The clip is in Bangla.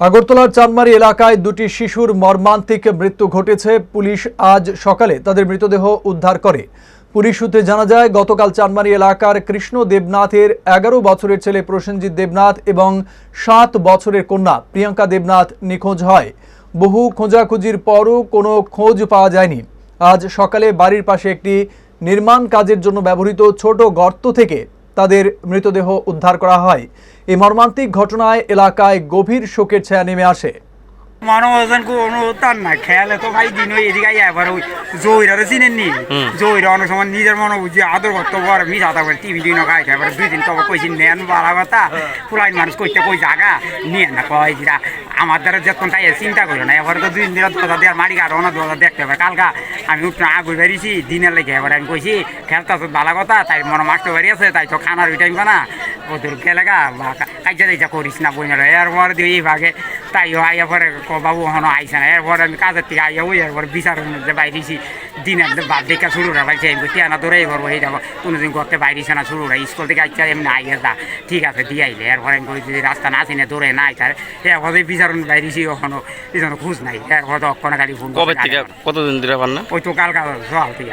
আগরতলার চানমারি এলাকায় দুটি শিশুর মর্মান্তিক মৃত্যু ঘটেছে। পুলিশ আজ সকালে তাদের মৃতদেহ উদ্ধার করে। পুলিশ সূত্রে জানা যায়, গতকাল চানমারি এলাকার কৃষ্ণ দেবনাথের এগারো বছরের ছেলে প্রসেনজিৎ দেবনাথ এবং সাত বছরের কন্যা প্রিয়াঙ্কা দেবনাথ নিখোঁজ হয়। বহু খোঁজাখুঁজির পরও কোনো খোঁজ পাওয়া যায়নি। আজ সকালে বাড়ির পাশে একটি নির্মাণ কাজের জন্য ব্যবহৃত ছোট গর্ত থেকে তাদের মৃতদেহ উদ্ধার করা হয়। এই মর্মান্তিক ঘটনায় এলাকায় গভীর শোকের ছায়া নেমে আসে। মানবজন কোনো তার না খেয়ালে তো ভাই দিন ওই এদিকে এবার ওই জহিরারও চিনেন নি জহিরা অনেক সময় নিজের মনে বুঝি আদর করতে পার মি যাতা করে টিভি দিন খাই এবার দুই দিন তবে কইছি নেন কথা ফুলাই মানুষ কইতে কই জাগা নিয়ে না কয় আমার দ্বারা তাই চিন্তা করি না এবার তো দুই দিন মারি দেখতে হবে কালকা আমি উঠনা আগুই বেরিয়েছি দিনের লেগে এবার আমি কইছি খেলতে বালা কথা, তাই মনে মারতে বাড়ি আছে তাই তো খানার ওই টাইম না। ওদের গেলেগা বা কাজা দিজা করিস না বই না এরপর এই ভাগে তাই আইয়া পরে ক বাবু হনো আইসে না এরপর আমি কাজের থেকে আইয়া ওই এরপর বিচারের মধ্যে বাইরেছি। দিনের বাদ দেখা শুরু রা ভাই আমি টিয়ানা ধরে করব এই যাব কোনোদিন করতে বাইরেছে না শুরু রা স্কুল থেকে আইসা এমনি আইয়া যা ঠিক আছে দিয়ে আইলে। এরপর আমি কই যদি রাস্তা না চিনে ধরে না আইসার এরপর বিচারের বাইরেছি ওখানো এই জন্য খুঁজ নাই। এরপর তো অক্ষণে খালি ফোন কবে থেকে? কতদিন ধরে পান না? ওই তো কালকা সকাল থেকে